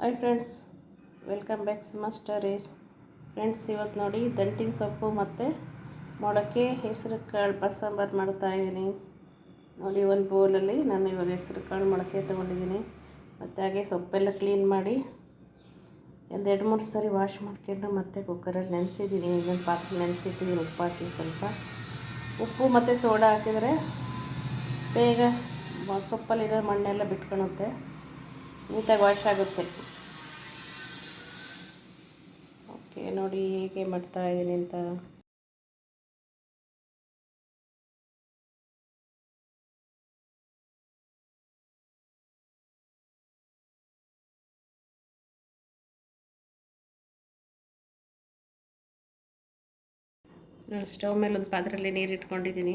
Hi friends welcome back Suma stories friends ಇವತ್ತು ನೋಡಿ ದಂಟಿನ ಸೊಪ್ಪು ಮತ್ತು ಮೊಳಕೆ ಹೆಸರು ಕಾಳು ಬಸ್ಸಾಂಬಾರು ಮಾಡ್ತಾ ಇದ್ದೀನಿ. ನೋಡಿ, ಒಂದು ಬೌಲಲ್ಲಿ ನಾನು ಇವಾಗ ಹೆಸರು ಕಾಳು ಮೊಳಕೆ ತೊಗೊಂಡಿದ್ದೀನಿ. ಮತ್ತು ಹಾಗೆ ಸೊಪ್ಪೆಲ್ಲ ಕ್ಲೀನ್ ಮಾಡಿ ಒಂದು ಎರಡು ಮೂರು ಸರಿ ವಾಶ್ ಮಾಡ್ಕೊಂಡು ಮತ್ತೆ ಕುಕ್ಕರಲ್ಲಿ ನೆನೆಸಿದ್ದೀನಿ. ಇನ್ನೊಂದು ಪಾತ್ರೆ ನೆನೆಸಿಟ್ಟಿದ್ದೀನಿ, ಉಪ್ಪು ಹಾಕಿ ಸ್ವಲ್ಪ. ಉಪ್ಪು ಮತ್ತು ಸೋಡಾ ಹಾಕಿದರೆ ಬೇಗ ಸೊಪ್ಪಲ್ಲಿರೋ ಮಣ್ಣೆಲ್ಲ ಬಿಟ್ಕೊಳುತ್ತೆ. ನೀಟಾಗಿ ವಾಶ್ ಓಕೆ ನೋಡಿ ಹೇಗೆ ಮಾಡ್ತಾ ಇದ್ದೀನಿ ಅಂತ. ಸ್ಟವ್ ಮೇಲೆ ಒಂದು ಪಾತ್ರೆಯಲ್ಲಿ ನೀರು ಇಟ್ಕೊಂಡಿದ್ದೀನಿ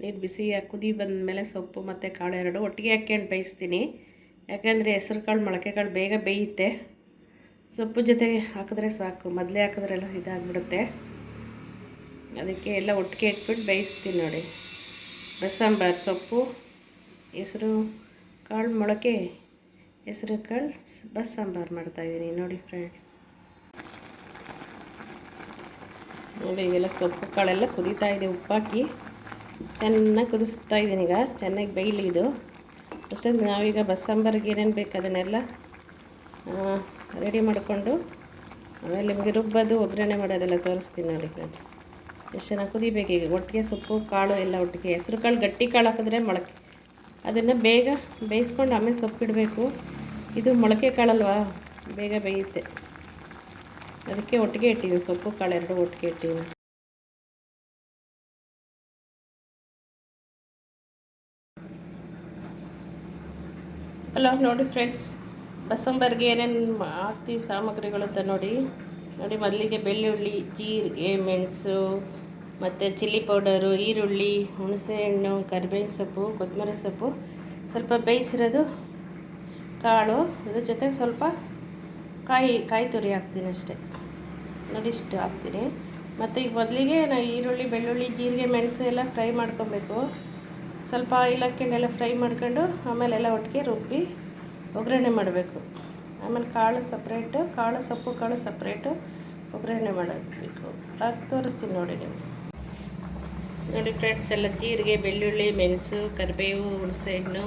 ನೀರು ಬಿಸಿ ಕುದಿ ಬಂದಮೇಲೆ ಸೊಪ್ಪು ಮತ್ತು ಕಾಳು ಎರಡು ಒಟ್ಟಿಗೆ ಹಾಕ್ಕೊಂಡು ಬೇಯಿಸ್ತೀನಿ. ಯಾಕೆಂದರೆ ಹೆಸರು ಕಾಳು, ಮೊಳಕೆ ಕಾಳು ಬೇಗ ಬೇಯುತ್ತೆ. ಸೊಪ್ಪು ಜೊತೆಗೆ ಹಾಕಿದ್ರೆ ಸಾಕು. ಮೊದಲೇ ಹಾಕಿದ್ರೆಲ್ಲ ಇದಾಗ್ಬಿಡುತ್ತೆ. ಅದಕ್ಕೆ ಎಲ್ಲ ಒಟ್ಟಿಗೆ ಇಟ್ಬಿಟ್ಟು ಬೇಯಿಸ್ತೀನಿ ನೋಡಿ. ಬಸ್ಸಾಂಬಾರು ಸೊಪ್ಪು, ಹೆಸರು ಕಾಳು, ಮೊಳಕೆ, ಹೆಸರು ಕಾಳು ಬಸ್ಸಾಂಬಾರು ಮಾಡ್ತಾಯಿದ್ದೀನಿ ನೋಡಿ ಫ್ರೆಂಡ್ಸ್ ನೋಡಿ, ಇದೆಲ್ಲ ಸೊಪ್ಪು ಕಾಳೆಲ್ಲ ಕುದೀತಾ ಇದೆ ಉಪ್ಪಾಕಿ. ಚೆನ್ನಾಗಿ ಕುದಿಸ್ತಾ ಇದ್ದೀನಿ ಈಗ. ಚೆನ್ನಾಗಿ ಬೇಯಲಿ ಇದು. ಅಷ್ಟೊಂದು ನಾವೀಗ ಬಸ್ಸಾಂಬಾರಿಗೆ ಏನೇನು ಬೇಕು ಅದನ್ನೆಲ್ಲ ರೆಡಿ ಮಾಡಿಕೊಂಡು ಆಮೇಲೆ ನಿಮಗೆ ರುಬ್ಬೋದು, ಒಗ್ಗರಣೆ ಮಾಡೋದೆಲ್ಲ ತೋರಿಸ್ತೀನಿ ನೋಡಿ ಫ್ರೆಂಡ್ಸ್ ಎಷ್ಟು ಚೆನ್ನಾಗಿ ಕುದಿಬೇಕು ಈಗ? ಒಟ್ಟಿಗೆ ಸೊಪ್ಪು, ಕಾಳು ಎಲ್ಲ ಒಟ್ಟಿಗೆ. ಹೆಸರು ಕಾಳು, ಗಟ್ಟಿ ಕಾಳು ಹಾಕಿದ್ರೆ ಮೊಳಕೆ. ಅದನ್ನು ಬೇಗ ಬೇಯಿಸ್ಕೊಂಡು ಆಮೇಲೆ ಸೊಪ್ಪು ಇಡಬೇಕು. ಇದು ಮೊಳಕೆ ಕಾಳಲ್ವಾ? ಬೇಗ ಬೇಯುತ್ತೆ. ಅದಕ್ಕೆ ಒಟ್ಟಿಗೆ ಇಟ್ಟಿದ್ದೀನಿ. ಸೊಪ್ಪು, ಕಾಳು ಎರಡು ಒಟ್ಟಿಗೆ ಇಟ್ಟಿದ್ದೀನಿ. ಹಲೋ ನೋಡಿ ಫ್ರೆಂಡ್ಸ್ ಬಸಂಬರ್ಗೆ ಏನೇನು ಹಾಕ್ತೀವಿ ಸಾಮಗ್ರಿಗಳು ಅಂತ ನೋಡಿ. ನೋಡಿ ಮೊದಲಿಗೆ ಬೆಳ್ಳುಳ್ಳಿ, ಜೀರಿಗೆ, ಮೆಣಸು, ಮತ್ತು ಚಿಲ್ಲಿ ಪೌಡರು, ಈರುಳ್ಳಿ, ಹುಣಸೆಹಣ್ಣು, ಕರಿಬೇವಿನ ಸೊಪ್ಪು, ಕೊತ್ತಂಬರಿ ಸೊಪ್ಪು. ಸ್ವಲ್ಪ ಬೇಯಿಸಿರೋದು ಕಾಳು. ಅದ್ರ ಜೊತೆಗೆ ಸ್ವಲ್ಪ ಕಾಯಿ ಕಾಯಿ ತುರಿ ಹಾಕ್ತೀನಿ ಅಷ್ಟೇ. ನೋಡಿ, ಇಷ್ಟು ಹಾಕ್ತೀನಿ. ಮತ್ತು ಈಗ ಮೊದಲಿಗೆ ನಾವು ಈರುಳ್ಳಿ, ಬೆಳ್ಳುಳ್ಳಿ, ಜೀರಿಗೆ, ಮೆಣಸು ಎಲ್ಲ ಫ್ರೈ ಮಾಡ್ಕೊಬೇಕು. ಸ್ವಲ್ಪ ಆಯಿಲ್ ಹಾಕ್ಕೊಂಡೆಲ್ಲ ಫ್ರೈ ಮಾಡ್ಕೊಂಡು ಆಮೇಲೆ ಎಲ್ಲ ಒಟ್ಟಿಗೆ ರುಬ್ಬಿ ಒಗ್ಗರಣೆ ಮಾಡಬೇಕು. ಆಮೇಲೆ ಕಾಳು ಸಪ್ರೇಟು ಕಾಳು ಸೊಪ್ಪು, ಕಾಳು ಸಪ್ರೇಟು ಒಗ್ಗರಣೆ ಮಾಡಬೇಕು. ಹಾಕಿ ತೋರಿಸ್ತೀನಿ ನೋಡಿ ನೀವು ನೋಡಿ ಫ್ರೆಂಡ್ಸ್ ಎಲ್ಲ ಜೀರಿಗೆ, ಬೆಳ್ಳುಳ್ಳಿ, ಮೆಣಸು, ಕರಿಬೇವು ಹುಣಸೆಹಣ್ಣು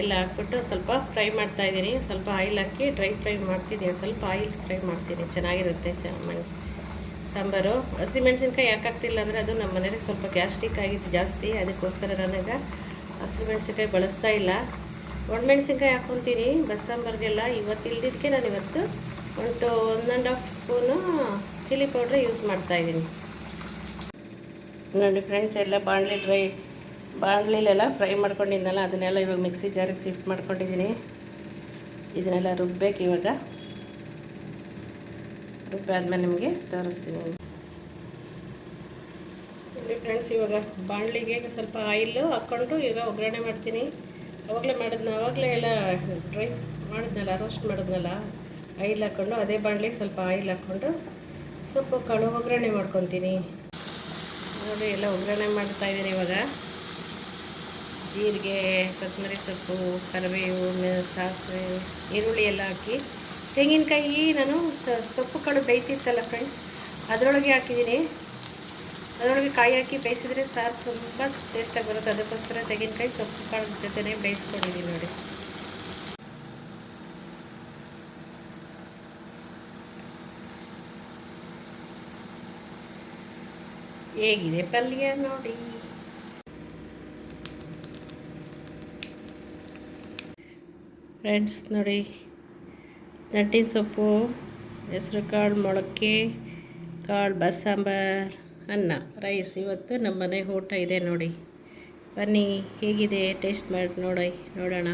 ಎಲ್ಲ ಹಾಕ್ಬಿಟ್ಟು ಸ್ವಲ್ಪ ಫ್ರೈ ಮಾಡ್ತಾ ಇದ್ದೀನಿ. ಸ್ವಲ್ಪ ಆಯಿಲ್ ಹಾಕಿ ಡ್ರೈ ಫ್ರೈ ಮಾಡ್ತೀನಿ ಸ್ವಲ್ಪ ಆಯಿಲ್ ಫ್ರೈ ಮಾಡ್ತೀನಿ. ಚೆನ್ನಾಗಿರುತ್ತೆ ಚ ಮೆಣಸು ಸಾಂಬಾರು. ಹಸಿಮೆಣ್ಸಿನ್ಕಾಯಿ ಯಾಕೆ ಆಗ್ತಿಲ್ಲ ಅಂದರೆ ಅದು ನಮ್ಮ ಮನೇಲಿ ಸ್ವಲ್ಪ ಗ್ಯಾಸ್ಟ್ರಿಕ್ ಆಗಿತ್ತು ಜಾಸ್ತಿ, ಅದಕ್ಕೋಸ್ಕರ ನನಗೆ ಹಸಿಮೆಣ್ಸಿನ್ಕಾಯಿ ಬಳಸ್ತಾ ಇಲ್ಲ. ಒಣಮೆಣ್ಸಿನ್ಕಾಯಿ ಹಾಕ್ಕೊತೀನಿ ಬಸ್ಸಾಂಬಾರಿಗೆಲ್ಲ ಇವತ್ತು ಇಲ್ದಿದ್ದಕ್ಕೆ ನಾನು ಇವತ್ತು ಒಂದು one and half spoon chilli powder use ಮಾಡ್ತಾಯಿದ್ದೀನಿ ನೋಡಿ ಫ್ರೆಂಡ್ಸ್ ಎಲ್ಲ ಬಾಣಲಿ ಡ್ರೈ ಬಾಣಲಿಲೆಲ್ಲ ಫ್ರೈ ಮಾಡ್ಕೊಂಡಿದ್ದೆನಲ್ಲ ಅದನ್ನೆಲ್ಲ ಇವಾಗ ಮಿಕ್ಸಿ ಜಾರಿಗೆ ಶಿಫ್ಟ್ ಮಾಡ್ಕೊಂಡಿದ್ದೀನಿ. ಇದನ್ನೆಲ್ಲ ರುಬ್ಬೇಕು ಇವಾಗ. ರುಬ್ಬಿ ಆದಮೇಲೆ ನಿಮಗೆ ತೋರಿಸ್ತೀನಿ. ನೋಡಿ ಫ್ರೆಂಡ್ಸ್ ಇವಾಗ ಬಾಣಲಿಗೆ ಸ್ವಲ್ಪ ಆಯಿಲು ಹಾಕ್ಕೊಂಡು ಈಗ ಒಗ್ಗರಣೆ ಮಾಡ್ತೀನಿ. ಅವಾಗಲೇ ಮಾಡಿದ್ನ, ಅವಾಗಲೇ ಎಲ್ಲ ಡ್ರೈ ಮಾಡಿದ್ನಲ್ಲ ರೋಸ್ಟ್ ಮಾಡಿದ್ನಲ್ಲ ಆಯಿಲ್ ಹಾಕ್ಕೊಂಡು ಅದೇ ಬಾಣಲಿಗೆ ಸ್ವಲ್ಪ ಆಯಿಲ್ ಹಾಕ್ಕೊಂಡು ಸೊಪ್ಪು ಕಾಳು ಒಗ್ಗರಣೆ ಮಾಡ್ಕೊತೀನಿ. ನೋಡಿ, ಎಲ್ಲ ಒಗ್ಗರಣೆ ಮಾಡ್ತಾ ಇದ್ದೀನಿ ಇವಾಗ. ಜೀರಿಗೆ, ಕೊತ್ತಂಬರಿ ಸೊಪ್ಪು, ಕರಿಬೇವು ಸಾಸಿವೆ, ಈರುಳ್ಳಿ ಎಲ್ಲ ಹಾಕಿ ತೆಂಗಿನಕಾಯಿ ನಾನು ಸೊಪ್ಪು ಕಾಳು ಬೇಯ್ತಿತ್ತಲ್ಲ ಫ್ರೆಂಡ್ಸ್ ಅದರೊಳಗೆ ಹಾಕಿದ್ದೀನಿ. ಅದರೊಳಗೆ ಕಾಯಿ ಹಾಕಿ ಬೇಯಿಸಿದ್ರೆ ಸಾರು ಸ್ವಲ್ಪ ಟೇಸ್ಟಾಗಿ ಬರುತ್ತೆ. ಅದಕ್ಕೋಸ್ಕರ ತೆಂಗಿನಕಾಯಿ ಸೊಪ್ಪು ಕಾಳು ಜೊತೆನೇ ಬೇಯಿಸ್ಕೊಂಡಿದ್ದೀನಿ ನೋಡಿ. ಹೇಗಿದೆ ಪಲ್ಯ ನೋಡಿ. ಫ್ರೆಂಡ್ಸ್ ನೋಡಿ ದಂಟಿನ ಸೊಪ್ಪು, ಹೆಸ್ರು ಕಾಳು, ಮೊಳಕೆ, ಕಾಳು ಬಸ್ಸಾಂಬಾರ್ ಅನ್ನ, ರೈಸ್. ಇವತ್ತು ನಮ್ಮ ಮನೆ ಊಟ ಇದೆ ನೋಡಿ. ಬನ್ನಿ, ಹೇಗಿದೆ? ಟೇಸ್ಟ್ ಮಾಡಿ ನೋಡಿ ನೋಡೋಣ.